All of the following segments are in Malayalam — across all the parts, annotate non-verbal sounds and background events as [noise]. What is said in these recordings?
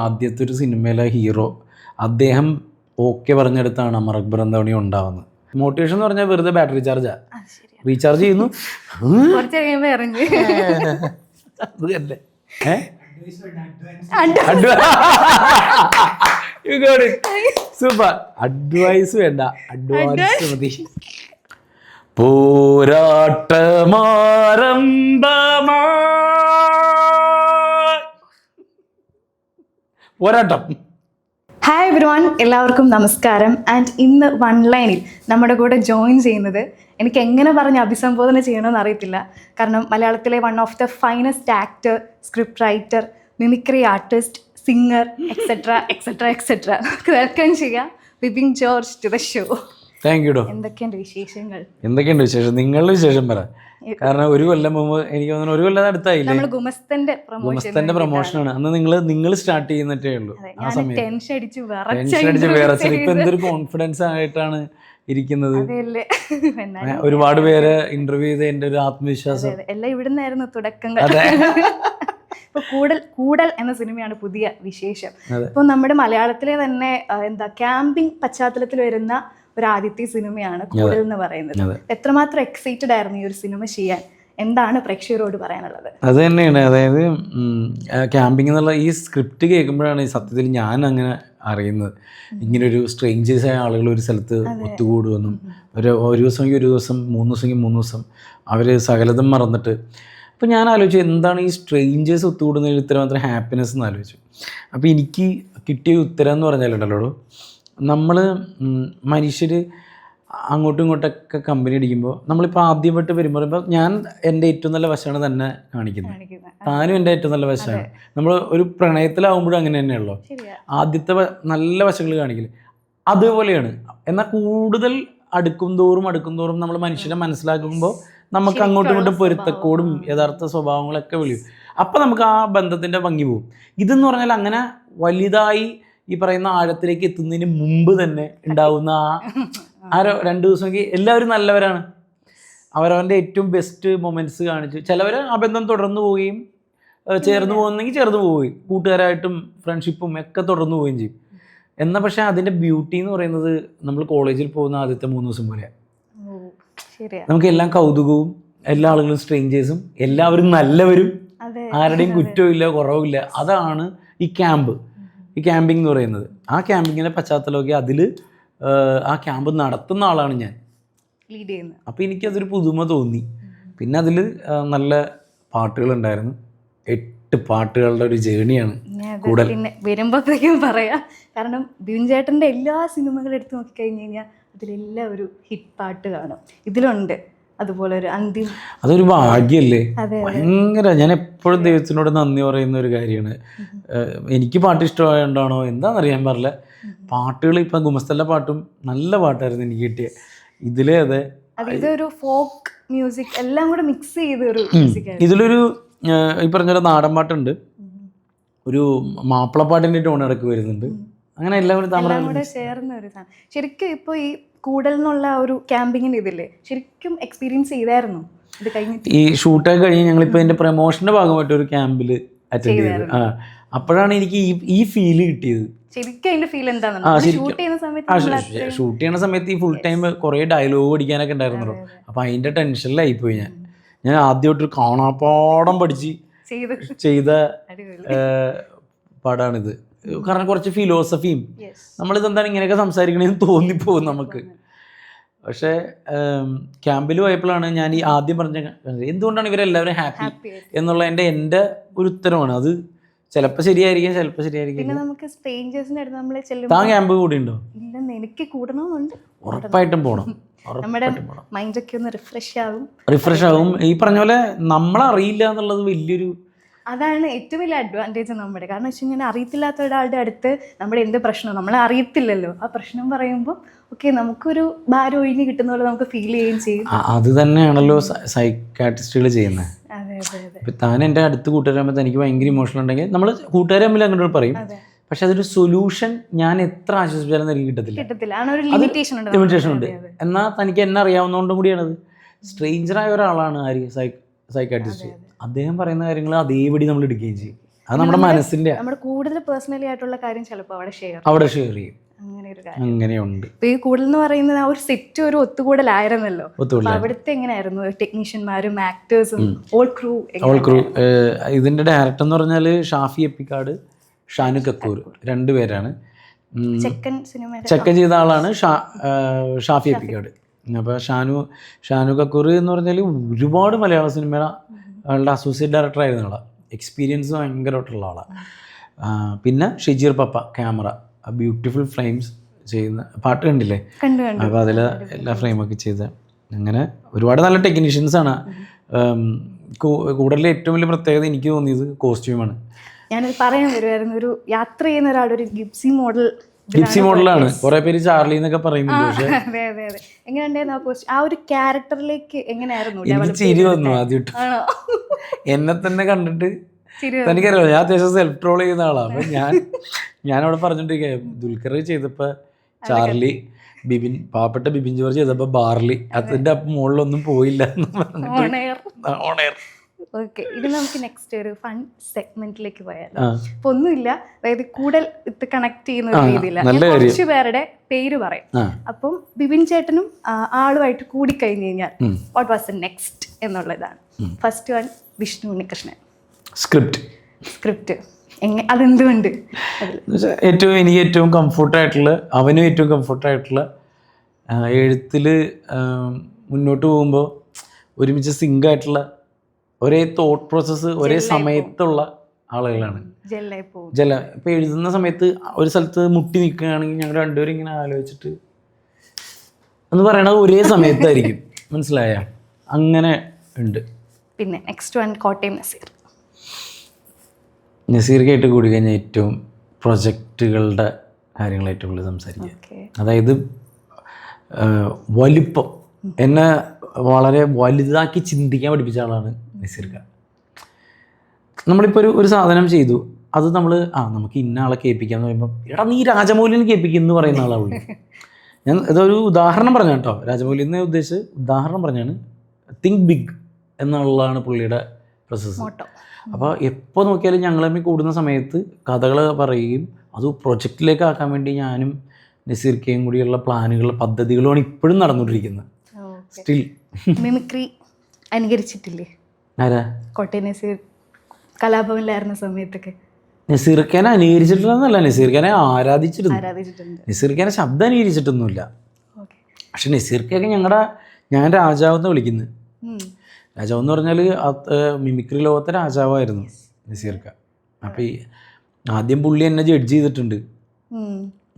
ആദ്യത്തെ ഒരു സിനിമയിലെ ഹീറോ അദ്ദേഹം ഓക്കെ പറഞ്ഞെടുത്താണ് അമർ അക്ബർ എന്തവണി ഉണ്ടാവുന്നത്. മോട്ടിവേഷൻ എന്ന് പറഞ്ഞാൽ വെറുതെ ബാറ്ററി ചാർജാ. റീചാർജ് ചെയ്യുന്നു. അത്. Super. അഡ്വൈസ് വേണ്ട. അഡ്വാൻസ് മതി. പോരാട്ടമാരംഭമായി പോരാട്ടം. ഹായ് എവ്രിവൺ എല്ലാവർക്കും നമസ്കാരം. ആൻഡ് ഇന്ന് വൺ ലൈനിൽ നമ്മുടെ കൂടെ ജോയിൻ ചെയ്യുന്നത് എനിക്ക് എങ്ങനെ പറഞ്ഞ് അഭിസംബോധന ചെയ്യണമെന്ന് അറിയത്തില്ല. കാരണം മലയാളത്തിലെ one of the finest actor script writer mimicry artist singer etcetera etcetera etcetera welcome ചെയ്യാം Vipin George to the show thank എന്തൊക്കെയുണ്ട് വിശേഷങ്ങൾ? എന്തൊക്കെയുണ്ട് വിശേഷം? നിങ്ങളുടെ വിശേഷം പറ. കാരണം ഒരു കൊല്ലം മുമ്പ് എനിക്ക് തോന്നുന്നു ഒരു കൊല്ലം അടുത്തായില്ലേ? ഗുമസ്തന്റെ പ്രൊമോഷൻ പ്രൊമോഷനാണ് അന്ന് നിങ്ങൾ നിങ്ങൾ സ്റ്റാർട്ട് ചെയ്യുന്നിട്ടേ ഉള്ളൂ. ആ സമയത്ത്. ടെൻഷൻ അടിച്ച് വിറച്ച ഇപ്പൊ എന്തൊരു കോൺഫിഡൻസ് ആയിട്ടാണ് ഇരിക്കുന്നത്. ഒരുപാട് പേര് ഇന്റർവ്യൂ ചെയ്ത എന്റെ ഒരു ആത്മവിശ്വാസം. എല്ലാം ഇവിടുന്നായിരുന്നു തുടക്കങ്ങൾ. അതെ. [laughs] ഇപ്പൊ കൂടൽ കൂടൽ എന്ന സിനിമയാണ് പുതിയ വിശേഷം. ഇപ്പൊ നമ്മുടെ മലയാളത്തിലെ തന്നെ എന്താ ക്യാമ്പിംഗ് പശ്ചാത്തലത്തിൽ വരുന്ന ഒരു ആദ്യത്തെ സിനിമയാണ് കൂടുതൽ എന്ന് പറയുന്നത്. എത്രമാത്രം എക്സൈറ്റഡ് ആയിരുന്നു ഈ ഒരു സിനിമ ചെയ്യാൻ? എന്താണ് പ്രേക്ഷകരോട് പറയാനുള്ളത്? അത് തന്നെയാണ്. അതായത് ക്യാമ്പിംഗ് എന്നുള്ള ഈ സ്ക്രിപ്റ്റ് കേൾക്കുമ്പോഴാണ് ഈ സത്യത്തിൽ ഞാൻ അങ്ങനെ അറിയുന്നത്. ഇങ്ങനൊരു സ്ട്രേഞ്ചേഴ്സ് ആയ ആളുകൾ ഒരു സ്ഥലത്ത് ഒത്തുകൂടുമെന്നും ഒരു ഒരു ദിവസമെങ്കിൽ ഒരു ദിവസം മൂന്ന് ദിവസമെങ്കിൽ മൂന്ന് ദിവസം അവർ സകലതും മറന്നിട്ട്. അപ്പോൾ ഞാൻ ആലോചിച്ചു എന്താണ് ഈ സ്ട്രേഞ്ചേഴ്സ് ഒത്തുകൂടുന്നതിൽ ഇത്രമാത്രം ഹാപ്പിനെസ് എന്ന് ആലോചിച്ചു? അപ്പോൾ എനിക്ക് കിട്ടിയ ഉത്തരം എന്ന് പറഞ്ഞാലുണ്ടല്ലോ നമ്മൾ മനുഷ്യർ അങ്ങോട്ടും ഇങ്ങോട്ടൊക്കെ കമ്പനി അടിക്കുമ്പോൾ നമ്മളിപ്പോൾ ആദ്യമായിട്ട് പെരുമാറുമ്പോൾ ഞാൻ എന്റെ ഏറ്റവും നല്ല വശമാണ് തന്നെ കാണിക്കുന്നത്. താനും എന്റെ ഏറ്റവും നല്ല വശമാണ്. നമ്മൾ ഒരു പ്രണയത്തിലാവുമ്പോഴും അങ്ങനെ തന്നെയുള്ളൂ ആദ്യത്തെ നല്ല വശങ്ങൾ കാണിക്കില്ല അതുപോലെയാണ്. എന്നാൽ കൂടുതൽ അടുക്കും തോറും അടുക്കും തോറും നമ്മൾ മനുഷ്യനെ മനസ്സിലാക്കുമ്പോൾ നമുക്ക് അങ്ങോട്ടും ഇങ്ങോട്ടും പൊരുത്തക്കോടും യഥാർത്ഥ സ്വഭാവങ്ങളൊക്കെ വിളിയും. അപ്പം നമുക്ക് ആ ബന്ധത്തിന്റെ ഭംഗി പോകും ഇതെന്ന് പറഞ്ഞാൽ അങ്ങനെ വലുതായി ഈ പറയുന്ന ആഴത്തിലേക്ക് എത്തുന്നതിന് മുമ്പ് തന്നെ ഉണ്ടാവുന്ന ആ [laughs] ആരോ രണ്ടു ദിവസമെങ്കിൽ എല്ലാവരും നല്ലവരാണ്. അവരവന്റെ ഏറ്റവും ബെസ്റ്റ് മൊമെന്റ്സ് കാണിച്ചു. ചിലവർ ആ ബന്ധം തുടർന്നു പോവുകയും ചേർന്ന് പോകുന്നെങ്കിൽ ചേർന്ന് പോവുകയും കൂട്ടുകാരായിട്ടും ഫ്രണ്ട്ഷിപ്പും ഒക്കെ തുടർന്നു പോവുകയും ചെയ്യും. എന്നാൽ പക്ഷേ അതിന്റെ ബ്യൂട്ടി എന്ന് പറയുന്നത് നമ്മൾ കോളേജിൽ പോകുന്ന ആദ്യത്തെ മൂന്ന് ദിവസം പോലെ നമുക്ക് എല്ലാം കൗതുകവും എല്ലാ ആളുകളും സ്ട്രേഞ്ചേഴ്സും എല്ലാവരും നല്ലവരും. ആരുടെയും കുറ്റവും ഇല്ല കുറവില്ല അതാണ് ഈ ക്യാമ്പ് ഈ ക്യാമ്പിംഗ് എന്ന് പറയുന്നത്. ആ ക്യാമ്പിങ്ങിന്റെ പശ്ചാത്തലമൊക്കെ അതിൽ ആ ക്യാമ്പ് നടത്തുന്ന ആളാണ് ഞാൻ. ലീഡ് ചെയ്യുന്നത് അപ്പോൾ എനിക്കതൊരു പുതുമ തോന്നി. പിന്നെ അതിൽ നല്ല പാട്ടുകളുണ്ടായിരുന്നു. എട്ട് പാട്ടുകളുടെ ഒരു ജേണിയാണ് കൂടൽ. പിന്നെ വരുമ്പോഴത്തേക്കും പറയാം. കാരണം ബിൻ ചേട്ടന്റെ എല്ലാ സിനിമകളും എടുത്ത് നോക്കിക്കഴിഞ്ഞ് കഴിഞ്ഞാൽ അതിലെല്ലാം ഒരു ഹിറ്റ് പാട്ട് കാണും. ഇതിലുണ്ട്. അതുപോലെ ഒരു അന്തിമ അതൊരു ഭാഗ്യല്ലേ? ഭയങ്കര ഞാൻ എപ്പോഴും ദൈവത്തിനോട് നന്ദി പറയുന്ന ഒരു കാര്യമാണ്. എനിക്ക് പാട്ട് ഇഷ്ടമായോണ്ടാണോ? എന്താണെന്നറിയാൻ പാടില്ല. പാട്ടുകൾ ഇപ്പം ഗുമസ്തല്ല പാട്ടും നല്ല പാട്ടായിരുന്നു എനിക്ക് കിട്ടിയ. ഇതിലേ അതെ. ഇതൊരു ഫോക്ക് മ്യൂസിക് എല്ലാം കൂടെ മിക്സ് ചെയ്ത ഒരു ഇതിലൊരു ഈ പറഞ്ഞ പോലെ നാടൻ പാട്ടുണ്ട്. ഒരു മാപ്പിളപ്പാട്ടിന്റെ ടോൺ ഇടയ്ക്ക് വരുന്നുണ്ട്. അങ്ങനെ എല്ലാവരും ചേർന്ന ഒരു ശരിക്കും ഇപ്പോൾ ഈ കൂടൽ എന്നുള്ള ഒരു ക്യാമ്പിങ്ങിന്റെ ഇതില്ലേ ശരിക്കും എക്സ്പീരിയൻസ് ചെയ്തായിരുന്നു. ഇത് കഴിഞ്ഞിട്ട്. ഈ ഷൂട്ടൊക്കെ കഴിഞ്ഞ് ഞങ്ങളിപ്പോൾ ഇതിന്റെ പ്രൊമോഷന്റെ ഭാഗമായിട്ട് ഒരു ക്യാമ്പിൽ അറ്റൻഡ് ചെയ്തത് ആ അപ്പോഴാണ് എനിക്ക് ഈ ഈ ഫീൽ കിട്ടിയത്. ശരിക്കും അതിന്റെ ഫീൽ ഷൂട്ട് ചെയ്യുന്ന സമയത്ത് ഷൂട്ട് ചെയ്യുന്ന സമയത്ത് ഈ ഫുൾ ടൈം കുറേ ഡയലോഗ് പഠിക്കാനൊക്കെ ഉണ്ടായിരുന്നല്ലോ. അപ്പോൾ അതിന്റെ ടെൻഷനിലായിപ്പോയി ഞാൻ. ഞാൻ ആദ്യമായിട്ടൊരു കാണാപ്പാടം പഠിച്ച് ചെയ്ത്. പാടാണിത്. കാരണം കുറച്ച് ഫിലോസഫിയും നമ്മളിതെന്താണ് നമ്മളിത് എന്താണ് ഇങ്ങനെയൊക്കെ സംസാരിക്കണേന്ന് തോന്നിപ്പോകും നമുക്ക്. പക്ഷേ ക്യാമ്പിൽ പോയപ്പോഴാണ് ഞാൻ ഈ ആദ്യം പറഞ്ഞ എന്തുകൊണ്ടാണ് ഇവരെല്ലാവരും ഹാപ്പി എന്നുള്ള എന്റെ എന്റെ ഒരു ഉത്തരമാണ്. അത് ചിലപ്പോൾ ശരിയായിരിക്കും ചിലപ്പോൾ ശരിയായിരിക്കും. പിന്നെ നമുക്ക് സ്ട്രേഞ്ചേഴ്സിന്റെ അടുത്ത് നമ്മൾ താൻ ക്യാമ്പ് കൂടി ഉണ്ടോ ഇല്ലെന്ന് എനിക്ക് കൂടണമെന്നുണ്ട് ഉറപ്പായിട്ടും പോകണം നമ്മുടെ മൈൻഡൊക്കെ ഒന്ന് റിഫ്രഷ് ആകും റിഫ്രഷ് ആകും ഈ പറഞ്ഞ പോലെ നമ്മളറിയില്ല എന്നുള്ളത് വലിയൊരു അതാണ് ഏറ്റവും വലിയ അഡ്വാന്റേജ് നമ്മുടെ. കാരണം വെച്ച് കഴിഞ്ഞാൽ അറിയത്തില്ലാത്ത ഒരാളുടെ അടുത്ത് നമ്മുടെ എന്ത് പ്രശ്നം നമ്മൾ അറിയത്തില്ലല്ലോ. ആ പ്രശ്നം പറയുമ്പോൾ ഓക്കെ നമുക്കൊരു ഭാരം ഒഴിഞ്ഞ് കിട്ടുന്ന പോലെ നമുക്ക് ഫീൽ ചെയ്യുകയും ചെയ്യും. അത് തന്നെയാണല്ലോ സൈക്കാട്രിസ്റ്റുകൾ ചെയ്യുന്നത് അതെ അതെ അതെ. ഇപ്പം താൻ എന്റെ അടുത്ത് കൂട്ടുകാരാകുമ്പോൾ എനിക്ക് ഭയങ്കര ഇമോഷണൽ ഉണ്ടെങ്കിൽ നമ്മൾ കൂട്ടുകാരെ തമ്മിൽ അങ്ങോട്ട് പറയും. പക്ഷെ അതൊരു സൊല്യൂഷൻ ഞാൻ എത്ര ആശ്വസിപ്പിച്ചാലും എനിക്ക് കിട്ടത്തില്ല. ലിമിറ്റേഷൻ ഉണ്ട്. എന്നാൽ തനിക്ക് എന്നെ അറിയാവുന്നതുകൊണ്ടും കൂടിയാണത്. സ്ട്രേഞ്ചറായ ഒരാളാണ് ആര്? സൈക്കാട്രിസ്റ്റ് അദ്ദേഹം പറയുന്ന കാര്യങ്ങൾ അതേപടി നമ്മൾ എടുക്കുകയും ചെയ്യും. അത് നമ്മുടെ മനസ്സിന്റെ നമ്മുടെ കൂടുതൽ പേഴ്സണലി ആയിട്ടുള്ള കാര്യം ചിലപ്പോൾ അവിടെ ഷെയർ അവിടെ ഷെയർ ചെയ്യും. അങ്ങനെയുണ്ട്. ഈ കൂടുതൽ എന്ന് പറയുന്നത് ആ ഒരു സെറ്റ് ഒരു ഒത്തുകൂടലായിരുന്നല്ലോ. അവിടുത്തെ എങ്ങനെയായിരുന്നു ടെക്നീഷ്യന്മാരും ആക്ടേഴ്സും ഓൾ ക്രൂ ഓൾ ക്രൂ ഇതിന്റെ ഡയറക്ടർ എന്ന് പറഞ്ഞാൽ ഷാഫി എപ്പിക്കാട് ഷാനു കക്കൂർ രണ്ടുപേരാണ് ചെക്കൻ സിനിമയുടെ ചെക്കൻ ചെയ്ത ആളാണ് ഷാഫി എപ്പിക്കാട്. അപ്പോൾ ഷാനു ഷാനു കക്കൂർ എന്ന് പറഞ്ഞാൽ ഒരുപാട് മലയാള സിനിമയുടെ ആളുടെ അസോസിയേറ്റ് ഡയറക്ടർ ആയിരുന്നു ആളാണ് എക്സ്പീരിയൻസ് ഭയങ്കരമായിട്ടുള്ള ആളാണ് പിന്നെ ഷിജിർ പപ്പ ക്യാമറ ബ്യൂട്ടിഫുൾ ഫ്ലെയിംസ് ചെയ്യുന്ന പാട്ട് കണ്ടില്ലേ? കണ്ടു കണ്ടു. അപ്പോൾ അതിൽ എല്ലാ ഫ്രെയിമൊക്കെ ചെയ്ത്. അങ്ങനെ ഒരുപാട് നല്ല ടെക്നീഷ്യൻസ് ആണ്. കൂടുതൽ ഏറ്റവും വലിയ പ്രത്യേകത എനിക്ക് തോന്നിയത് കോസ്റ്റ്യൂമാണ് ഞാനത് പറയാൻ വരുമായിരുന്നു ഒരു യാത്ര ചെയ്യുന്ന ഒരാൾ ഒരു ഗിപ്സി മോഡൽ ജിപ്സി മോഡലാണ് കുറെ പേര് ചാർലി എന്നൊക്കെ പറയുന്നുണ്ട് പക്ഷേ അതെ അതെ അതെ. എങ്ങനെയുണ്ടായിരുന്നു ആ ഒരു ക്യാരക്ടറിലേക്ക് എങ്ങനെയായിരുന്നു എനിക്ക് ചിരി വന്നു ആദ്യമായിട്ട് എന്നെ തന്നെ കണ്ടിട്ട് തനിക്കറിയാം ഞാൻ അത്യാവശ്യം സെൽഫ് ട്രോൾ ചെയ്യുന്ന ആളാണ്. അപ്പൊ ഞാൻ ഞാനവിടെ പറഞ്ഞോണ്ടിരിക്കുക ദുൽഖർ ചെയ്തപ്പോ ചാർലി ബിബിൻ പാവപ്പെട്ട ബിബിൻ ജോർജ് ചെയ്തപ്പോ ബാർലി അതിന്റെ അപ്പം മുകളിലൊന്നും പോയില്ല എന്ന് പറഞ്ഞിട്ട്. ഓണയർ ഓക്കെ ഇനി നമുക്ക് നെക്സ്റ്റ് ഒരു ഫൺ സെഗ്മെന്റിലേക്ക് പോയാലോ. അപ്പൊ ഒന്നുമില്ല അതായത് കൂടുതൽ ഇത് കണക്ട് ചെയ്യുന്ന ഒരു രീതിയിലാണ്. കുറച്ച് പേരുടെ പേര് പറയും. അപ്പം ബിബിൻ ചേട്ടനും ആളുമായിട്ട് കൂടിക്കഴിഞ്ഞ് കഴിഞ്ഞാൽ വാട്ട് വാസ് ദ നെക്സ്റ്റ് എന്നുള്ളതാണ്. First one Vishnu Unnikrishnan. Script script അതെന്തുകൊണ്ട് ഏറ്റവും എനിക്ക് ഏറ്റവും കംഫർട്ടായിട്ടുള്ള അവനും ഏറ്റവും കംഫർട്ടായിട്ടുള്ള എഴുത്തിൽ മുന്നോട്ട് പോകുമ്പോൾ ഒരുമിച്ച് സിങ്ക് ആയിട്ടുള്ള ഒരേ തോട്ട് പ്രോസസ്സ് ഒരേ സമയത്തുള്ള ആളുകളാണ്. ജല ഇപ്പം എഴുതുന്ന സമയത്ത് ഒരു സ്ഥലത്ത് മുട്ടി നിൽക്കുകയാണെങ്കിൽ ഞങ്ങൾ രണ്ടുപേരും ഇങ്ങനെ ആലോചിച്ചിട്ട് എന്ന് പറയണത് ഒരേ സമയത്തായിരിക്കും. [laughs] മനസ്സിലായ? അങ്ങനെ ഉണ്ട്. പിന്നെ നെക്സ്റ്റ് വൺ കോട്ടയം നസീർ. നസീർ കേട്ട് കൂടി കഴിഞ്ഞാൽ ഏറ്റവും പ്രൊജക്റ്റുകളുടെ കാര്യങ്ങൾ ഏറ്റവും കൂടുതൽ സംസാരിക്കുക അതായത് വലിപ്പം. എന്നെ വളരെ വലുതാക്കി ചിന്തിക്കാൻ പഠിപ്പിച്ച ആളാണ് നസീർക്ക നമ്മളിപ്പോൾ ഒരു ഒരു സാധനം ചെയ്തു. അത് നമ്മൾ ആ നമുക്ക് ഇന്ന ആളെ കേൾപ്പിക്കാന്ന് പറയുമ്പോൾ എടാ നീ രാജമൗലിനെ കേൾപ്പിക്കും എന്ന് പറയുന്ന ആളാണ് ഞാൻ ഇതൊരു ഉദാഹരണം പറഞ്ഞു കേട്ടോ രാജമൗലി എന്ന് ഉദ്ദേശിച്ച് ഉദാഹരണം പറഞ്ഞാണ് തിങ്ക് ബിഗ് എന്നുള്ളതാണ് പുള്ളിയുടെ പ്രോസസ്സ് അപ്പോൾ എപ്പോൾ നോക്കിയാലും ഞങ്ങൾ തമ്മിൽ കൂടുന്ന സമയത്ത് കഥകൾ പറയുകയും അത് പ്രൊജക്റ്റിലേക്ക് ആക്കാൻ വേണ്ടി ഞാനും നസീർക്കയും കൂടിയുള്ള പ്ലാനുകൾ പദ്ധതികളുമാണ് ഇപ്പോഴും നടന്നുകൊണ്ടിരിക്കുന്നത്. സ്റ്റിൽ മിമിക്രി അനുകരിച്ചിട്ടില്ലേ? കോട്ടയം നസീർ കലാഭവനിലായിരുന്ന സമയത്തൊക്കെ. നസീർഖാനെ അനുകരിച്ചിട്ടില്ലെന്നല്ല നസീർഖാനെ ആരാധിച്ചിരുന്നു. ആരാധിച്ചിട്ടുണ്ട്. നസീർഖാനെ ശബ്ദം അനുകരിച്ചിട്ടൊന്നുമില്ല പക്ഷെ നസീർക്കൊക്കെ ഞങ്ങളുടെ ഞാൻ രാജാവെന്ന് വിളിക്കുന്നത് രാജാവ് എന്ന് പറഞ്ഞാൽ മിമിക്രി ലോകത്തെ രാജാവായിരുന്നു നസീർക്ക അപ്പോൾ ഈ ആദ്യം പുള്ളി എന്നെ ജഡ്ജ് ചെയ്തിട്ടുണ്ട്.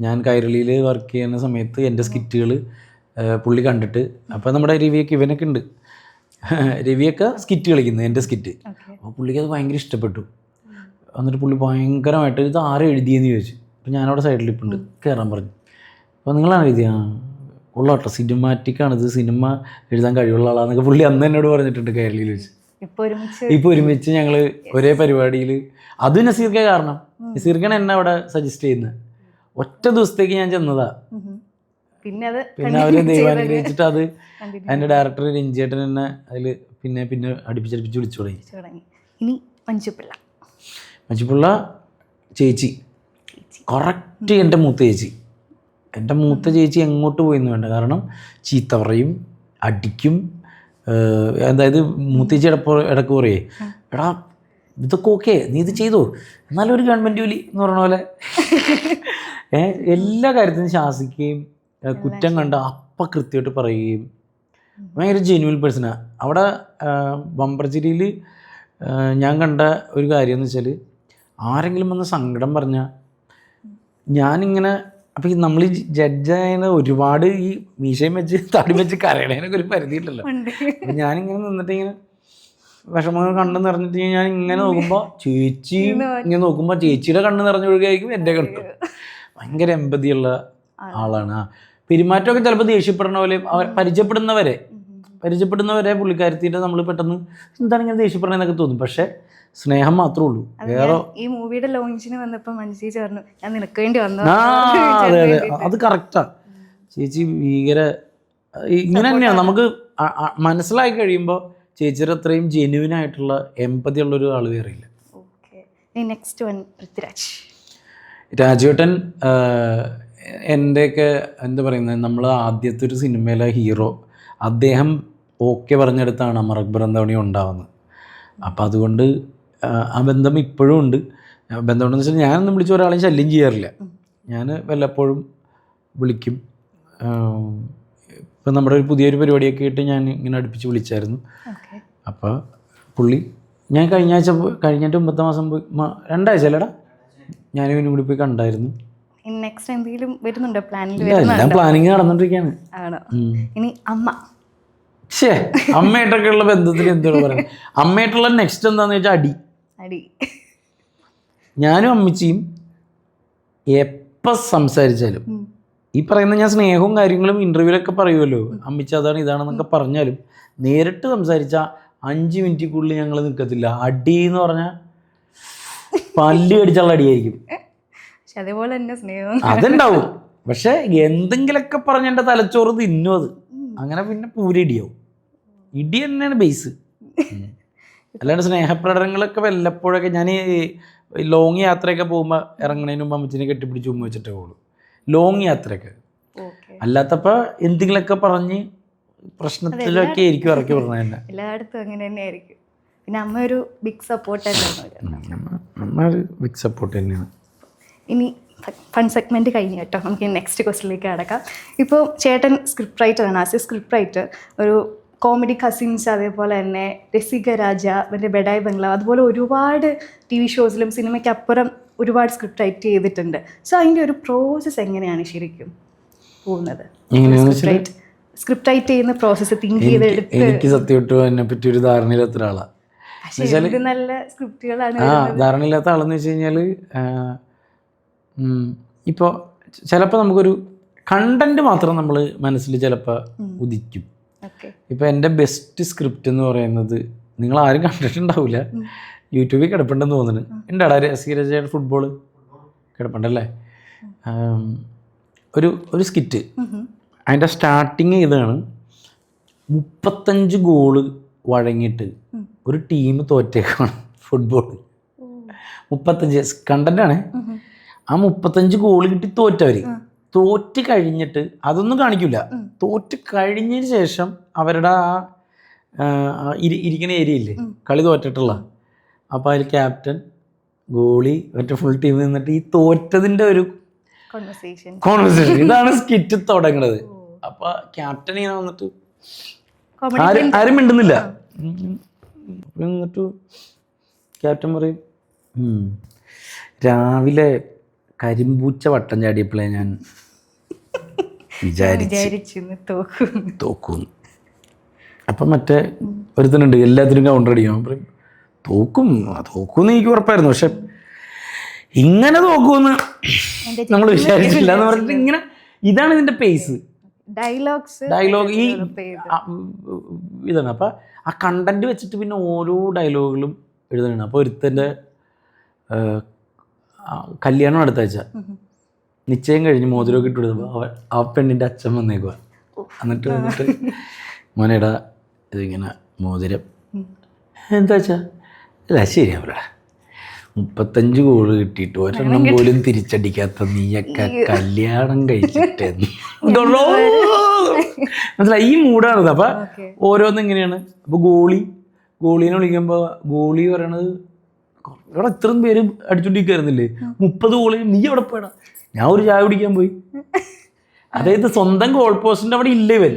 ഞാൻ കൈരളിയിൽ വർക്ക് ചെയ്യുന്ന സമയത്ത് എന്റെ സ്കിറ്റുകൾ പുള്ളി കണ്ടിട്ട്. അപ്പം നമ്മുടെ രീതിയൊക്കെ ഇവനൊക്കെ ഉണ്ട്. [laughs] രവിയൊക്കെ സ്കിറ്റ് കളിക്കുന്നത് എന്റെ സ്കിറ്റ് അപ്പോൾ പുള്ളിക്ക് അത് ഭയങ്കര ഇഷ്ടപ്പെട്ടു. എന്നിട്ട് പുള്ളി ഭയങ്കരമായിട്ട് ഇത് ആരും എഴുതിയെന്ന് ചോദിച്ചു. അപ്പോൾ ഞാനവിടെ സൈഡിൽ ഇപ്പുണ്ട്. കയറാൻ പറഞ്ഞു. അപ്പോൾ നിങ്ങളാണ് എഴുതിയ? ഉള്ളാട്ടോ സിനിമാറ്റിക്കാണ് ഇത്. സിനിമ എഴുതാൻ കഴിവുള്ള ആളാന്നൊക്കെ പുള്ളി അന്ന് എന്നോട് പറഞ്ഞിട്ടുണ്ട് കേരളയിൽ വെച്ച്. ഇപ്പൊ ഒരുമിച്ച് ഇപ്പോൾ ഒരുമിച്ച് ഞങ്ങൾ ഒരേ പരിപാടിയിൽ അത് നസീർക്ക കാരണം. നസീർക്കാണ് എന്നെ അവിടെ സജസ്റ്റ് ചെയ്യുന്നത് ഒറ്റ ദിവസത്തേക്ക് ഞാൻ ചെന്നതാ. ഉം. പിന്നെ അത് പിന്നെ അവർ ദൈവം അനുഗ്രഹിച്ചിട്ട് അത് അതിന്റെ ഡയറക്ടർ രഞ്ജിയേട്ടൻ തന്നെ അതിൽ പിന്നെ പിന്നെ അടുപ്പിച്ചടുപ്പിച്ച് വിളിച്ചു തുടങ്ങി. ഇനി മഞ്ജുപിള്ള. മച്ചിപ്പുള്ള ചേച്ചി. കറക്റ്റ് എന്റെ മൂത്ത ചേച്ചി. എന്റെ മൂത്ത ചേച്ചി എങ്ങോട്ട് പോയെന്ന് വേണ്ട. കാരണം ചീത്ത പറയും അടിക്കും അതായത് മൂത്ത ചേച്ചി ഇടപ്പോ ഇടയ്ക്ക് പറയേ എടാ ഇതൊക്കെ ഓക്കെ നീ ഇത് ചെയ്തോ? എന്നാലും ഒരു ഗവൺമെന്റ് ജോലി എന്ന് പറഞ്ഞ പോലെ. [laughs] എല്ലാ കാര്യത്തിനും ശാസിക്കുകയും കുറ്റം കണ്ട് അപ്പം കൃത്യമായിട്ട് പറയുകയും. ഭയങ്കര ജെന്യൂൻ പേഴ്സണാണ് അവിടെ ബമ്പർചിരിയിൽ ഞാൻ കണ്ട ഒരു കാര്യം എന്ന് വെച്ചാൽ ആരെങ്കിലും വന്ന് സങ്കടം പറഞ്ഞാൽ ഞാനിങ്ങനെ അപ്പം ഈ നമ്മൾ ജഡ്ജായന ഒരുപാട് ഈ മീശയും വെച്ച് തടി വെച്ച് കരയണേനൊക്കെ ഒരു പരിധിയില്ലല്ലോ അപ്പം ഞാനിങ്ങനെ നിന്നിട്ട് ഇങ്ങനെ വിഷമങ്ങൾ കണ്ണ് നിറഞ്ഞിട്ട് ഞാൻ ഇങ്ങനെ നോക്കുമ്പോൾ ചേച്ചി ഇങ്ങനെ നോക്കുമ്പോൾ ചേച്ചിയുടെ കണ്ണ് നിറഞ്ഞൊഴുകായിരിക്കും എന്റെ കണ്ണ്. ഭയങ്കര എമ്പതിയുള്ള ആളാണ്. ആ പെരുമാറ്റമൊക്കെ ചിലപ്പോൾ ദേഷ്യപ്പെടുന്ന പോലെ അവർ പരിചയപ്പെടുന്നവരെ പരിചയപ്പെടുന്നവരെ പുള്ളിക്കാരത്തിന്റെ നമ്മൾ പെട്ടെന്ന് എന്താണ് ഇങ്ങനെ ദേഷ്യപ്പെടണമെന്നൊക്കെ തോന്നും. പക്ഷേ സ്നേഹം മാത്രമേ ഉള്ളൂ. വേറെ ഈ മൂവിയുടെ ലോഞ്ചിന് വന്നപ്പോൾ മനസ്സിൽ ചേർന്നു ഞാൻ നിനക്ക് വേണ്ടി വന്നു അതെ അതെ. അത് കറക്റ്റാ ചേച്ചി ഭീകര ഇങ്ങനെ തന്നെയാണ് നമുക്ക് അ- കഴിയുമ്പോൾ ചേച്ചിയുടെ അത്രയും ജെന്യുവൻ ആയിട്ടുള്ള എമ്പതി ഉള്ളൊരു ആൾ വേറെ ഇല്ല നെക്സ്റ്റ് വൺ പൃഥ്വിരാജ്. രാജുവേട്ടൻ എന്റെയൊക്കെ എന്താ പറയുന്നത് നമ്മൾ ആദ്യത്തെ ഒരു സിനിമയിലെ ഹീറോ അദ്ദേഹം ഓക്കെ പറഞ്ഞെടുത്താണ് അമർ എന്തവണി ഉണ്ടാവുന്നത്. അപ്പം അതുകൊണ്ട് ആ, ബന്ധം ഇപ്പോഴും ഉണ്ട്. ബന്ധം ഉണ്ടെന്ന് വെച്ചാൽ ഞാനൊന്നും വിളിച്ച ഒരാളെയും ശല്യം ചെയ്യാറില്ല. ഞാൻ വല്ലപ്പോഴും വിളിക്കും. ഇപ്പം നമ്മുടെ ഒരു പുതിയൊരു പരിപാടിയൊക്കെ ആയിട്ട് ഞാൻ ഇങ്ങനെ അടുപ്പിച്ച് വിളിച്ചായിരുന്നു. അപ്പോൾ പുള്ളി ഞാൻ കഴിഞ്ഞ ആഴ്ച കഴിഞ്ഞിട്ട് ഒമ്പത്തെ മാസം പോയി രണ്ടാഴ്ച അല്ലേടാ? ഞാനും ഇവനും കൂടി പോയി കണ്ടായിരുന്നു. നെക്സ്റ്റ് എന്തെങ്കിലും വരുന്നുണ്ടോ പ്ലാനിൽ വരുന്നുണ്ടോ? എല്ലാം പ്ലാനിങ് നടന്നുകൊണ്ടിരിക്കുകയാണ് ആണോ? ഇനി അമ്മ. ഛേ അമ്മയായിട്ടൊക്കെയുള്ള ബന്ധത്തിൽ എന്താണ് പറയുന്നത് അമ്മയായിട്ടുള്ള നെക്സ്റ്റ് എന്താന്ന് വെച്ചാൽ അടി. അടി. ഞാനും അമ്മച്ചിയും എപ്പം സംസാരിച്ചാലും ഈ പറയുന്ന ഞാൻ സ്നേഹവും കാര്യങ്ങളും ഇന്റർവ്യൂലൊക്കെ പറയുമല്ലോ അമ്മച്ച അതാണ് ഇതാണെന്നൊക്കെ പറഞ്ഞാലും നേരിട്ട് സംസാരിച്ച അഞ്ച് മിനിറ്റിക്കുള്ളിൽ ഞങ്ങൾ നിൽക്കത്തില്ല അടി എന്ന് പറഞ്ഞാൽ പല്ലി അടിച്ചുള്ള അടിയായിരിക്കും. പക്ഷെ അതേപോലെ തന്നെ സ്നേഹം. അതുണ്ടാവും. പക്ഷെ എന്തെങ്കിലൊക്കെ പറഞ്ഞ എന്റെ തലച്ചോറ് തിന്നു അത്. അങ്ങനെ പിന്നെ പൂരി ഇടിയാവും. ഇടി തന്നെയാണ് ബേസ് അല്ലാണ്ട് സ്നേഹപ്രകടനങ്ങളൊക്കെ വല്ലപ്പോഴൊക്കെ ഞാൻ ലോങ് യാത്രയൊക്കെ പോകുമ്പോൾ ഇറങ്ങണതിന് മുമ്പ് അമ്മച്ചിനെ കെട്ടിപ്പിടിച്ച് ഉമ്മ വെച്ചിട്ടേ പോകുള്ളൂ ലോങ് യാത്രയൊക്കെ. അല്ലാത്തപ്പോൾ എന്തെങ്കിലുമൊക്കെ പറഞ്ഞ് പ്രശ്നത്തിലൊക്കെ ആയിരിക്കും ഇറക്കി പറഞ്ഞു തന്നെ. എല്ലായിടത്തും അങ്ങനെ തന്നെ ആയിരിക്കും. പിന്നെ അമ്മ ഒരു ബിഗ് സപ്പോർട്ട് തന്നെയാണ് നമ്മൾ ബിഗ് സപ്പോർട്ട് തന്നെയാണ്. ഇനി ഫൺ സെഗ്മെന്റ് കഴിഞ്ഞ് കേട്ടോ. നമുക്ക് നെക്സ്റ്റ് ക്വസ്റ്റിലേക്ക് കിടക്കാം. ഇപ്പോൾ ചേട്ടൻ സ്ക്രിപ്റ്റ് റൈറ്ററാണ് ആസ് എ സ്ക്രിപ്റ്റ് റൈറ്റർ ഒരു കോമഡി കസിൻസ് അതേപോലെ തന്നെ രസിക രാജ പിന്നെ ബെഡായി ബംഗ്ലാവ് അതുപോലെ ഒരുപാട് ടി വി ഷോസിലും സിനിമയ്ക്കപ്പുറം ഒരുപാട് സ്ക്രിപ്റ്റ് റൈറ്റ് ചെയ്തിട്ടുണ്ട്. സോ അതിന്റെ ഒരു പ്രോസസ്സ് എങ്ങനെയാണ് ശരിക്കും പോകുന്നത്? സ്ക്രിപ്റ്റ് വെച്ചാൽ സ്ക്രിപ്റ്റ് റൈറ്റ് ചെയ്യുന്ന പ്രോസസ്സ് തിങ്ക് ചെയ്തെടുത്ത് എനിക്ക് സത്യമായിട്ട് അതിനെ പറ്റി ഒരു ധാരണയില്ലാത്ത ഒരാളാണ് നല്ല സ്ക്രിപ്റ്റുകളാണ് ആ ധാരണയില്ലാത്ത ആളെന്ന് വെച്ച് കഴിഞ്ഞാൽ ഇപ്പോൾ ചിലപ്പോൾ നമുക്കൊരു കണ്ടന്റ് മാത്രം നമ്മൾ മനസ്സിൽ ചിലപ്പോൾ ഉദിക്കും. ഇപ്പം ഇപ്പോൾ എന്റെ ബെസ്റ്റ് സ്ക്രിപ്റ്റ് എന്ന് പറയുന്നത് നിങ്ങൾ ആരും കണ്ടിട്ടുണ്ടാവില്ല യൂട്യൂബിൽ കിടപ്പുണ്ടെന്ന് തോന്നുന്നു. എന്റെ അടാ രസീരജയുടെ ഫുട്ബോൾ കിടപ്പുണ്ടല്ലേ? ഒരു ഒരു സ്കിറ്റ് അതിന്റെ സ്റ്റാർട്ടിങ് ഇതാണ് മുപ്പത്തഞ്ച് ഗോൾ വഴങ്ങിയിട്ട് ഒരു ടീം തോറ്റേക്കാണ് ഫുട്ബോൾ മുപ്പത്തഞ്ച് കണ്ടന്റാണ് ആ മുപ്പത്തഞ്ച് ഗോൾ കിട്ടി തോറ്റവർ തോറ്റ് കഴിഞ്ഞിട്ട് അതൊന്നും കാണിക്കില്ല തോറ്റ് കഴിഞ്ഞതിന് ശേഷം അവരുടെ ആ ആ, ആ ഇരി- ഇരിക്കുന്ന ഏരിയ ഇല്ലേ? കളി തോറ്റിട്ടുള്ള. അപ്പോൾ അതിൽ ക്യാപ്റ്റൻ ഗോളി മറ്റേ ഫുൾ ടീം നിന്നിട്ട് ഈ തോറ്റതിന്റെ ഒരു കോൺവെർസേഷൻ [laughs] ഇതാണ് സ്കിറ്റ് തുടങ്ങുന്നത് അപ്പോൾ ക്യാപ്റ്റൻ ഇങ്ങനെ വന്നിട്ട് ആരും ആരും മിണ്ടുന്നില്ല. എന്നിട്ട് ക്യാപ്റ്റൻ പറയും രാവിലെ കരിമ്പൂച്ച വട്ടം ചാടിയപ്പോഴേ ഞാൻ വിചാരിച്ച് തോക്കും തോക്കും അപ്പം മറ്റേ ഒരുത്തനുണ്ട് എല്ലാത്തിനും കൗണ്ടർ അടിക്കും. അപ്പം തോക്കും തോക്കുമെന്ന് എനിക്ക് ഉറപ്പായിരുന്നു. പക്ഷെ ഇങ്ങനെ തോക്കുമെന്ന് നമ്മൾ വിചാരിച്ചില്ല എന്ന് പറഞ്ഞിട്ട് ഇങ്ങനെ ഇതാണ് ഇതിന്റെ പേസ് ഡയലോഗ്സ് ഡയലോഗ് ഈ ഇതാണ്. അപ്പം ആ കണ്ടന്റ് വെച്ചിട്ട് പിന്നെ ഓരോ ഡയലോഗുകളും എഴുതുന്നുണ്ട് അപ്പോൾ ഒരുത്തന്റെ കല്യാണം അടുത്ത ആഴ്ച. നിശ്ചയം കഴിഞ്ഞ് മോതിരമൊക്കെ ഇട്ട് കൊടുത്തപ്പോൾ അവ ആ പെണ്ണിന്റെ അച്ഛൻ വന്നേക്കുക എന്നിട്ട് വന്നിട്ട് മോനേടാ ഇതിങ്ങനെ മോതിരം. എന്താ വെച്ചാ അല്ല ശരിയാവില്ല മുപ്പത്തഞ്ച് ഗോൾ കിട്ടിയിട്ട് ഒരെണ്ണം പോലും തിരിച്ചടിക്കാത്ത നീയൊക്കെ കല്യാണം കഴിച്ചിട്ട് [laughs] മനസ്സിലായി? ഈ മൂടാണത് അപ്പൊ ഓരോന്നും ഇങ്ങനെയാണ് അപ്പൊ ഗോളി ഗോളീനെ വിളിക്കുമ്പോ ഗോളി പറയണത് ഇവിടെ ഇത്രയും പേര് അടിച്ചോണ്ടിരിക്കുന്നില്ലേ മുപ്പത് ഗോളിയും നീ എവിടെ പോയടാ? ഞാൻ ഒരു ചായ കുടിക്കാൻ പോയി. അതായത് സ്വന്തം ഗോൾ പോസ്റ്റിന്റെ അവിടെ ഇല്ലേ ഇവൻ?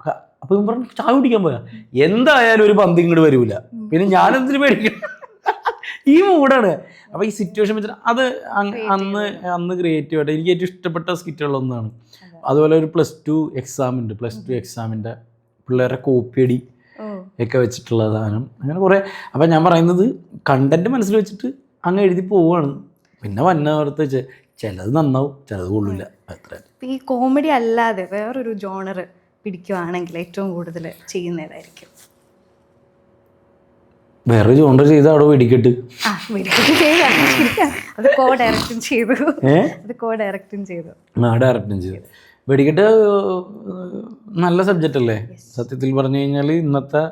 ഹ, അപ്പൊ പറഞ്ഞു ചായ കുടിക്കാൻ പോയാ. എന്തായാലും ഒരു പന്ത് ഇങ്ങോട്ട് വരൂല. പിന്നെ ഞാൻ എന്തിനു പേടിക്കണം ഈ മൂടാണ് അപ്പൊ ഈ സിറ്റുവേഷൻ വെച്ചാൽ അത് അന്ന് അന്ന് ക്രിയേറ്റീവ് ആയിട്ട് എനിക്ക് ഏറ്റവും ഇഷ്ടപ്പെട്ട സ്കിറ്റുകളൊന്നാണ് അതുപോലെ ഒരു പ്ലസ് ടു എക്സാം ഉണ്ട്. പ്ലസ് ടു എക്സാമിന്റെ പിള്ളേരെ കോപ്പിയടി ഒക്കെ വെച്ചിട്ടുള്ള സാധനം. അങ്ങനെ കുറേ. അപ്പം ഞാൻ പറയുന്നത് കണ്ടന്റ് മനസ്സിൽ വെച്ചിട്ട് അങ്ങ് എഴുതി പോവുകയാണ് പിന്നെ വന്നവർത്ത് വെച്ച് ചിലത് നന്നാവും ചിലത് കൊള്ളില്ല അത്ര. ഈ കോമഡി അല്ലാതെ വേറൊരു ജോണർ പിടിക്കുവാണെങ്കിൽ ഏറ്റവും കൂടുതൽ ചെയ്യുന്നതായിരിക്കും. വേറെ ജോണർ ചെയ്ത അവിടെ വെടിക്കെട്ട്. അത് കോ ഡയറക്റ്റും ചെയ്തു അത് കോ ഡയറക്റ്റും ചെയ്തു. ആ ഡയറക്റ്റും ചെയ്തു. വെടിക്കെട്ട് നല്ല സബ്ജക്റ്റ് അല്ലേ? സത്യത്തിൽ പറഞ്ഞു കഴിഞ്ഞാൽ ഇന്നത്തെ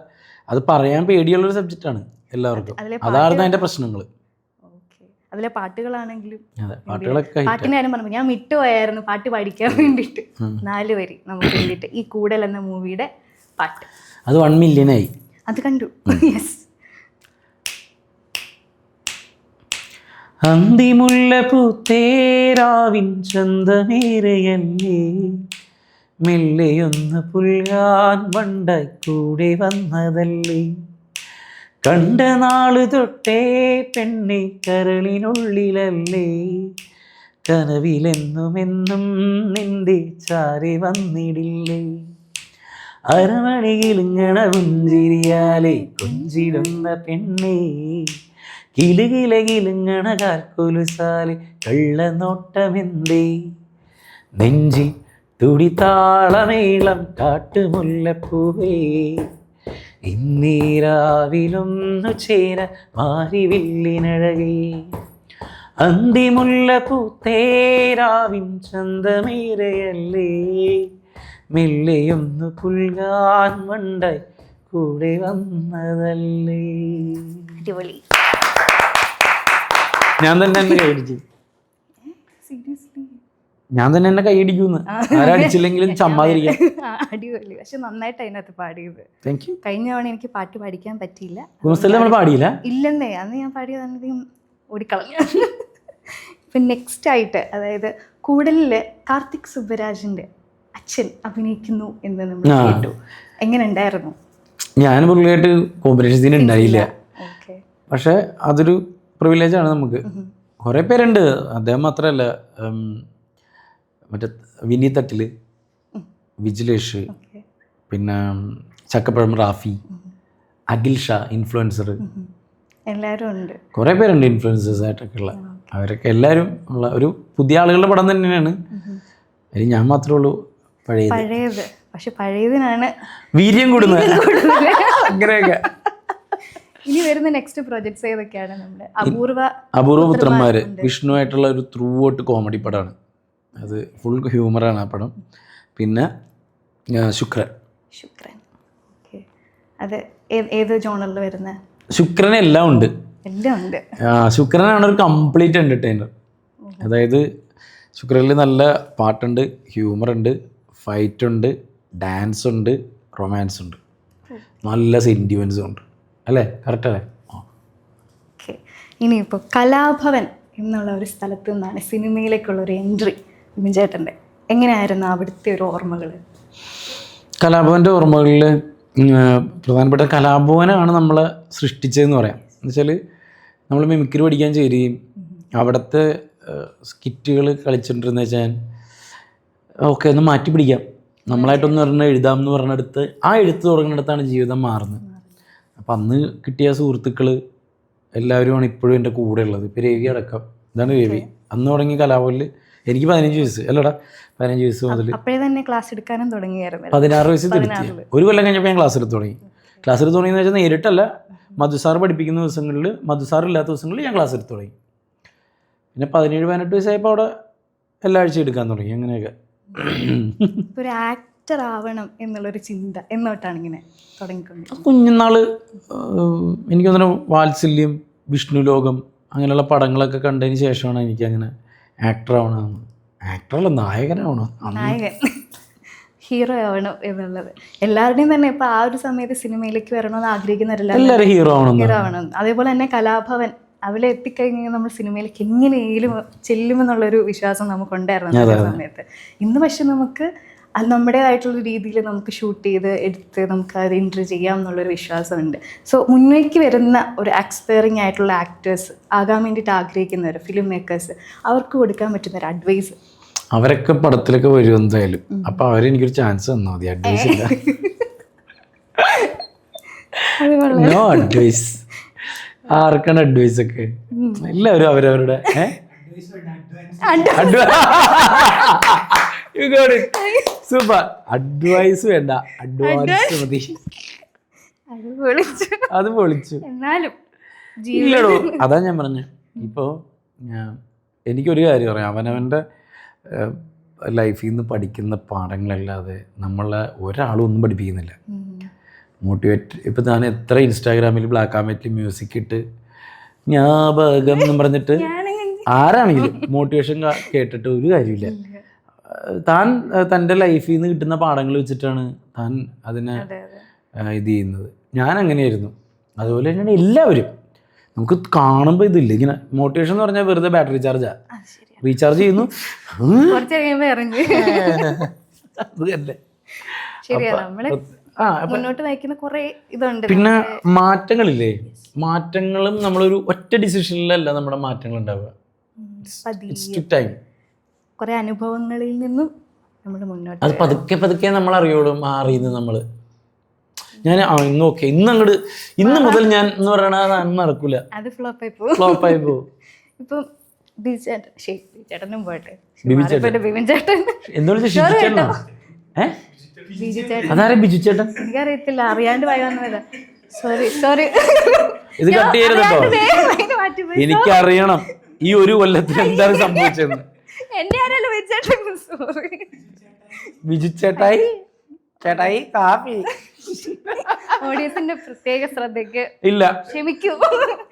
അത് പറയാൻ പേടിയുള്ളൊരു ആണ് എല്ലാവർക്കും. അതായിരുന്നു അതാണ് അതിന്റെ പ്രശ്നങ്ങൾ അതിലെ പാട്ടുകളാണെങ്കിലും അതെ ആ. കാര്യം പറഞ്ഞു ഞാൻ വിട്ടുപോയായിരുന്നു പാട്ട് പഠിക്കാൻ വേണ്ടിയിട്ട്. നാല് വരി നമുക്ക് വേണ്ടിയിട്ട്. ഈ കൂടൽ എന്ന മൂവിയുടെ പാട്ട്. അത് വൺ മില്യനായി അത് കണ്ടു. യെസ് അന്തിമുള്ള പൂത്തേരാവിൻ ചന്തമേറയല്ലേ? മെല്ലെയൊന്ന് പുൽകാൻ വണ്ട കൂടെ വന്നതല്ലേ? കണ്ട നാൾ തൊട്ടേ പെണ്ണെ കരളിനുള്ളിലല്ലേ കനവിലെന്നുമെന്നും നിന്റെ ചാരി വന്നിടില്ലേ? അരമണിയിലിങ്ങണ പുഞ്ചിരിയാലെ കൊഞ്ചിടുന്ന പെണ്ണേ. പെണ്ണി കിലുങ്ങണ കാൽക്കൊലുസാലെ കള്ളനോട്ടമെന്തേ? നെഞ്ചി തുടിതാളമേളം കാട്ടുമുല്ലപ്പൂവേ ഇന്നീരാവിലൊന്നു ചേര മാറിവില്ലിനഴകേ അന്തിമുല്ല പൂത്തേരാവിൻ ചന്തമേറയല്ലേ മെല്ലെയൊന്നു പുൽകാൻ വണ്ട കൂടെ വന്നതല്ലേ. അടിപൊളി. ഞാൻ തന്നെ എന്നെ സീരിയസ്ലി ഞാൻ തന്നെ എന്നെ കൈയടിക്കുന്നു ആരടിച്ചില്ലെങ്കിലും ചമ്മാതിരിക്കാം. അടിപൊളി. പക്ഷെ നന്നായിട്ട് അതിനകത്ത് പാടിയത്. താങ്ക് യു കഴിഞ്ഞ തവണ എനിക്ക് പാട്ട് പഠിക്കാൻ പറ്റിയില്ല. നമ്മൾ പാടിയില്ല? ഇല്ലെന്നേ. അന്ന് ഞാൻ പാടിയത് അധികം ഓടിക്കളഞ്ഞു. ഇപ്പം നെക്സ്റ്റ് ആയിട്ട് അതായത് കൂടലിൽ കാർത്തിക് സുബരാജിന്റെ അച്ഛൻ അഭിനയിക്കുന്നു എന്ന് നമ്മൾ കേട്ടു. എങ്ങനെ ഉണ്ടായിരുന്നു? ഞാൻ പുള്ളിയായിട്ട് കോമ്പറ്റീഷൻ സീൻ ഉണ്ടായില്ല. പക്ഷെ അതൊരു പ്രിവിലേജാണ് നമുക്ക്. കുറേ പേരുണ്ട്. അദ്ദേഹം മാത്രമല്ല മറ്റേ വിനി തട്ടിൽ വിജിലേഷ് പിന്നെ ചക്കപ്പഴം റാഫി അഖിൽ ഷാ ഇൻഫ്ലുവൻസർ എല്ലാവരും ഉണ്ട്. കുറേ പേരുണ്ട് ഇൻഫ്ലുവൻസേഴ്സ് ആയിട്ടൊക്കെ ഉള്ള. അവരൊക്കെ എല്ലാവരും ഉള്ള ഒരു പുതിയ ആളുകളുടെ പടം തന്നെയാണ്. അതിൽ ഞാൻ മാത്രമേ ഉള്ളൂ പഴയത്. പഴയത്. പക്ഷെ പഴയതിനാണ് വീര്യം കൂടുന്നത്. അങ്ങനെയൊക്കെ. ഇനി വരുന്ന നെക്സ്റ്റ് പ്രോജക്ട്സ് ഏതൊക്കെയാണ് നമ്മുടെ? അപൂർവ അപൂർവ പുത്രന്മാര് വിഷ്ണുവായിട്ടുള്ള ഒരു ത്രൂ ഔട്ട് കോമഡി പടമാണ്. അത് ഫുൾ ഹ്യൂമറാണ് ആ പടം. പിന്നെ ശുക്രൻ. ശുക്രൻ. അത് ഏത് ജോണറിൽ വരുന്ന? ശുക്രൻ എല്ലാം ഉണ്ട്. എല്ലാം ഉണ്ട്. ആ, ശുക്രനാണ് ഒരു കംപ്ലീറ്റ് എന്റർടൈനർ അതായത് ശുക്രനിൽ നല്ല പാട്ടുണ്ട് ഹ്യൂമർ ഉണ്ട് ഫൈറ്റ് ഉണ്ട് ഡാൻസ് ഉണ്ട് റൊമാൻസ് ഉണ്ട്. നല്ല സെന്റിമെൻസും ഉണ്ട്. അല്ലേ? കറക്റ്റ് അല്ലേ. ഓക്കെ. ഇനിയിപ്പോൾ കലാഭവൻ എന്നുള്ള ഒരു സ്ഥലത്ത് നിന്നാണ് സിനിമയിലേക്കുള്ള ഒരു എൻട്രി ചേട്ടന്റെ എങ്ങനെയായിരുന്നു അവിടുത്തെ ഒരു ഓർമ്മകൾ കലാഭവന്റെ ഓർമ്മകളിൽ പ്രധാനപ്പെട്ട കലാഭവനാണ് നമ്മളെ സൃഷ്ടിച്ചതെന്ന് പറയാം. എന്നുവെച്ചാൽ നമ്മൾ മിമിക്രി പഠിക്കാൻ ചേരുകയും അവിടുത്തെ സ്കിറ്റുകൾ കളിച്ചിട്ടുണ്ടെന്ന് വെച്ചാൽ ഓക്കെ ഒന്ന് മാറ്റി പിടിക്കാം. നമ്മളായിട്ടൊന്ന് പറഞ്ഞാൽ എഴുതാം എന്ന് പറഞ്ഞെടുത്ത് ആ എഴുത്ത് തുടങ്ങുന്നിടത്താണ് ജീവിതം മാറുന്നത്. അപ്പം അന്ന് കിട്ടിയ സുഹൃത്തുക്കൾ എല്ലാവരുമാണ് ഇപ്പോഴും എന്റെ കൂടെ ഉള്ളത്. ഇപ്പോൾ രവി അടക്കം. ഇതാണ് രവി. അന്ന് തുടങ്ങിയ കലാഭവനിൽ എനിക്ക് പതിനഞ്ച് വയസ്സ്. അല്ലടാ പതിനഞ്ച് വയസ്സ് മുതൽ അപ്പോഴേ തന്നെ ക്ലാസ് എടുക്കാനും തുടങ്ങിയായിരുന്നു പതിനാറ് വയസ്സിൽ തിരുത്തി ഒരു കൊല്ലം കഴിഞ്ഞപ്പോൾ ഞാൻ ക്ലാസ് എടുത്ത് തുടങ്ങി. ക്ലാസ് എടുത്ത് തുടങ്ങിയെന്ന് വെച്ചാൽ നേരിട്ടല്ല. മധുസാർ പഠിപ്പിക്കുന്ന ദിവസങ്ങളിൽ മധുസാർ ഇല്ലാത്ത ദിവസങ്ങളിൽ ഞാൻ ക്ലാസ് എടുത്ത് തുടങ്ങി. പിന്നെ പതിനേഴ് പതിനെട്ട് വയസ്സായപ്പോൾ അവിടെ എല്ലാ ആഴ്ചയും എടുക്കാൻ തുടങ്ങി അങ്ങനെയൊക്കെ. ഒരു ആക്ടർ ആവണം എന്നുള്ളൊരു ചിന്ത എന്നോട്ടാണ് ഇങ്ങനെ തുടങ്ങിക്കൊണ്ടിരിക്കുന്നത്. കുഞ്ഞുനാൾ എനിക്ക് തോന്നുന്നു വാത്സല്യം വിഷ്ണു ലോകം അങ്ങനെയുള്ള പടങ്ങളൊക്കെ കണ്ടതിന് ശേഷമാണ് എനിക്ക് അങ്ങനെ ആക്ടർ ആവണമെന്ന് ആക്ടറല്ല നായകനാവണം. നായകൻ. ഹീറോ ആവണം എന്നുള്ളത്. എല്ലാവരുടെയും തന്നെ ഇപ്പൊ ആ ഒരു സമയത്ത് സിനിമയിലേക്ക് വരണമെന്ന് ആഗ്രഹിക്കുന്നവരെല്ലാം ഹീറോ ആവണം അതേപോലെ തന്നെ കലാഭവൻ. അവിടെ എത്തിക്കഴിഞ്ഞാൽ നമ്മൾ സിനിമയിലേക്ക് എങ്ങനെയെങ്കിലും ചെല്ലുമെന്നുള്ളൊരു വിശ്വാസം നമുക്കുണ്ടായിരുന്നു ആ സമയത്ത്. ഇന്ന് പക്ഷെ നമുക്ക് അത് നമ്മുടേതായിട്ടുള്ള രീതിയിൽ നമുക്ക് ഷൂട്ട് ചെയ്ത് എടുത്ത് നമുക്ക് അത് എൻട്രി ചെയ്യാം എന്നുള്ളൊരു വിശ്വാസമുണ്ട്. സോ മുന്നേക്ക് വരുന്ന ഒരു എക്സ്പയറിംഗ് ആയിട്ടുള്ള ആക്ടേഴ്സ് ആകാൻ വേണ്ടിയിട്ട് ആഗ്രഹിക്കുന്നവർ ഫിലിം മേക്കേഴ്സ് അവർക്ക് കൊടുക്കാൻ പറ്റുന്ന ഒരു അഡ്വൈസ് അവരൊക്കെ പടത്തിലൊക്കെ വരും എന്തായാലും. അപ്പൊ അവരെനിക്കൊരു ചാൻസ് തന്നാൽ മതി. അഡ്വൈസ് ഇല്ല. [laughs] നോ അഡ്വൈസ് ആർക്കാണ് അഡ്വൈസ് ഒക്കെ? എല്ലാവരും അവരവരുടെ [laughs] സൂപ്പർ അഡ്വൈസ് വേണ്ട. അഡ്വാൻസ് മതി. അത് വിളിച്ചു അത് പൊളിച്ചു. എന്നാലും ഇല്ലടോ. അതാ ഞാൻ പറഞ്ഞു. ഇപ്പോൾ ഞാൻ എനിക്കൊരു കാര്യം പറയാം. അവനവന്റെ ലൈഫിൽ നിന്ന് പഠിക്കുന്ന പാഠങ്ങളല്ലാതെ നമ്മളെ ഒരാളും ഒന്നും പഠിപ്പിക്കുന്നില്ല. മോട്ടിവേറ്റ് ഇപ്പം ഞാൻ എത്ര ഇൻസ്റ്റാഗ്രാമിൽ ബ്ലാക്ക് ആൻഡ് വൈറ്റിൽ മ്യൂസിക് ഇട്ട് ഞാപകം എന്ന് പറഞ്ഞിട്ട് ആരാണെങ്കിലും മോട്ടിവേഷൻ കേട്ടിട്ട് ഒരു കാര്യമില്ല താൻ തന്റെ ലൈഫിൽ നിന്ന് കിട്ടുന്ന പാഠങ്ങൾ വെച്ചിട്ടാണ് താൻ അതിനെ ഇത് ചെയ്യുന്നത്. ഞാൻ അങ്ങനെയായിരുന്നു അതുപോലെ തന്നെയാണ് എല്ലാവരും. നമുക്ക് കാണുമ്പോൾ ഇതില്ല. ഇങ്ങനെ മോട്ടിവേഷൻ എന്ന് പറഞ്ഞാൽ വെറുതെ ബാറ്ററി ചാർജാ റീചാർജ് ചെയ്യുന്നു. പിന്നെ മാറ്റങ്ങളില്ലേ? മാറ്റങ്ങളും നമ്മളൊരു ഒറ്റ ഡിസിഷനിലല്ല നമ്മുടെ മാറ്റങ്ങൾ ഉണ്ടാവുക. ടൈം കുറെ അനുഭവങ്ങളിൽ നിന്നും നമ്മൾ മുന്നോട്ട് അത് പതുക്കെ പതുക്കെ നമ്മൾ അറിയുള്ളൂ അറിയുന്നത് നമ്മൾ. ഞാൻ ആ ഇന്ന് ഓക്കെ. ഇന്ന് അങ്ങോട്ട് ഇന്ന് മുതൽ ഞാൻ എന്ന് പറയണത് അന്ന് നടക്കൂല അത് ഫ്ലോപ്പായി പോകും. ഫ്ലോപ്പായി പോകും. ഇപ്പം ചേട്ടൻ ചേട്ടനും പോട്ടെ. ചേട്ടൻ. ചേട്ടൻ. അതാരെ ബിജു ചേട്ടൻ? എനിക്കറിയത്തില്ല അറിയാണ്ട് പോയി വന്നതാ. സോറി സോറി ഇത് കട്ട് ചെയ്യരുതോ എനിക്കറിയണം ഈ ഒരു കൊല്ലത്തിൽ എന്താണ് സംഭവിച്ചതെന്ന്. എന്റെ ആരല്ലോ ബിജു സോറി ബിജു ചേട്ടായി ചേട്ടായി കാപ്പി. ഓഡിയൻസിന്റെ പ്രത്യേക ശ്രദ്ധയ്ക്ക് ഇല്ല. ക്ഷമിക്കൂ.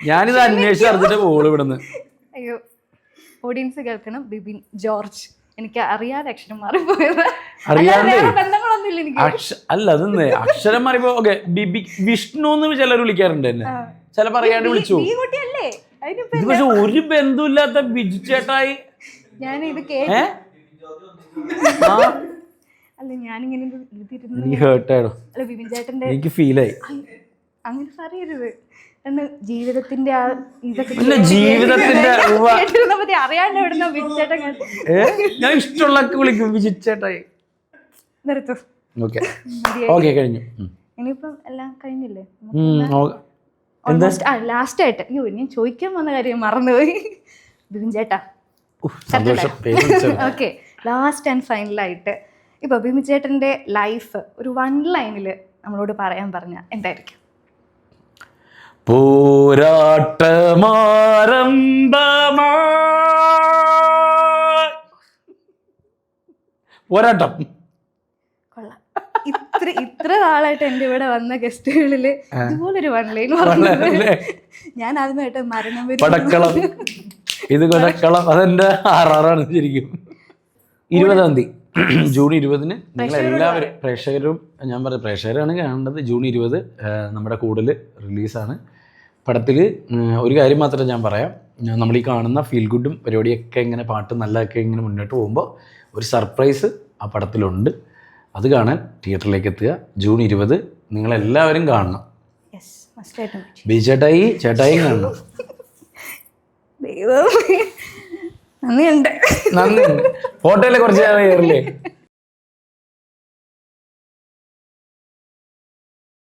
ഞാനിത് അന്വേഷിച്ച് അറിഞ്ഞിട്ട് പോൾ ഇവിടുന്ന്. അയ്യോ. ഓഡിയൻസ് കേൾക്കണം. ബിബിൻ ജോർജ്. എനിക്ക് അറിയാതെ അക്ഷരം മാറിപ്പോയത്. അല്ല അതൊന്ന് അക്ഷരം മാറിപ്പോ ഓക്കെ ബിബി വിഷ്ണു എന്ന് ചിലർ വിളിക്കാറുണ്ട് എന്നെ. ചിലപ്പോ അറിയാണ്ട് വിളിച്ചു. പക്ഷെ ഒരു ബന്ധമില്ലാത്ത ബിജു ചേട്ടായി ഞാൻ ഇത് കേട്ടു. ഏ ആ? അല്ല ഞാനിങ്ങനെ എനിക്ക് ഹേർട്ടായിടോ അല്ല ബിബിൻ ചേട്ടന്റെ എനിക്ക് ഫീലായി അങ്ങനെ പറയരുത്. എന്ന് ജീവിതത്തിന്റെ ആ ഇതൊക്കെ ജീവിതത്തിന്റെ അറിയാണ്ട് ഞാൻ ഇഷ്ടമുള്ളൊക്കെ വിളിക്കും ബിജു ചേട്ടായി. നിർത്തൂ. ഓക്കെ ഓക്കെ കഴിഞ്ഞു. ഇനിയിപ്പം എല്ലാം കഴിഞ്ഞില്ലേ? ലാസ്റ്റ് ആയിട്ട്. അയ്യോ ഞാൻ ചോദിക്കാൻ വന്ന കാര്യം മറന്നുപോയി. ബിബിൻ ചേട്ടാ ഓക്കെ ലാസ്റ്റ് ആൻഡ് ഫൈനലായിട്ട് ഇപ്പൊ ബിബിൻ ലൈഫ് ഒരു വൺ ലൈനിൽ നമ്മളോട് പറയാൻ പറഞ്ഞ എന്തായിരിക്കും? പോരാട്ടം. കൊള്ളാം. ഇത്ര ഇത്ര നാളായിട്ട് എന്റെ ഇവിടെ വന്ന ഗസ്റ്റുകളിൽ ഇതുപോലൊരു വൺ ലൈൻ ഞാൻ ആദ്യമായിട്ട് മരണം വരും പടക്കളം. [laughs] ഇത് കൊടക്കളം അതെന്റെ ആറാറാണ് ശരിക്കും. ഇരുപതാം തീയതി. ജൂൺ ഇരുപതിന് നിങ്ങൾ എല്ലാവരും പ്രേക്ഷകരും ഞാൻ പറഞ്ഞ പ്രേക്ഷകരാണ് കാണേണ്ടത്. ജൂൺ ഇരുപത് നമ്മുടെ കൂടുതൽ റിലീസാണ്. പടത്തിൽ ഒരു കാര്യം മാത്രം ഞാൻ പറയാം. നമ്മൾ ഈ കാണുന്ന ഫീൽ ഗുഡും പരിപാടിയൊക്കെ ഇങ്ങനെ പാട്ട് നല്ലതൊക്കെ ഇങ്ങനെ മുന്നോട്ട് പോകുമ്പോൾ ഒരു സർപ്രൈസ് ആ പടത്തിലുണ്ട്. അത് കാണാൻ തിയേറ്ററിലേക്ക് എത്തുക. ജൂൺ ഇരുപത് നിങ്ങളെല്ലാവരും കാണണം. ബി ചേട്ടായി ചേട്ടായി കാണണം. ദൈവം നന്ദിയുണ്ട്. നന്ദി. ഫോട്ടോയിലെ കുറച്ച് നേരം കയറില്ലേ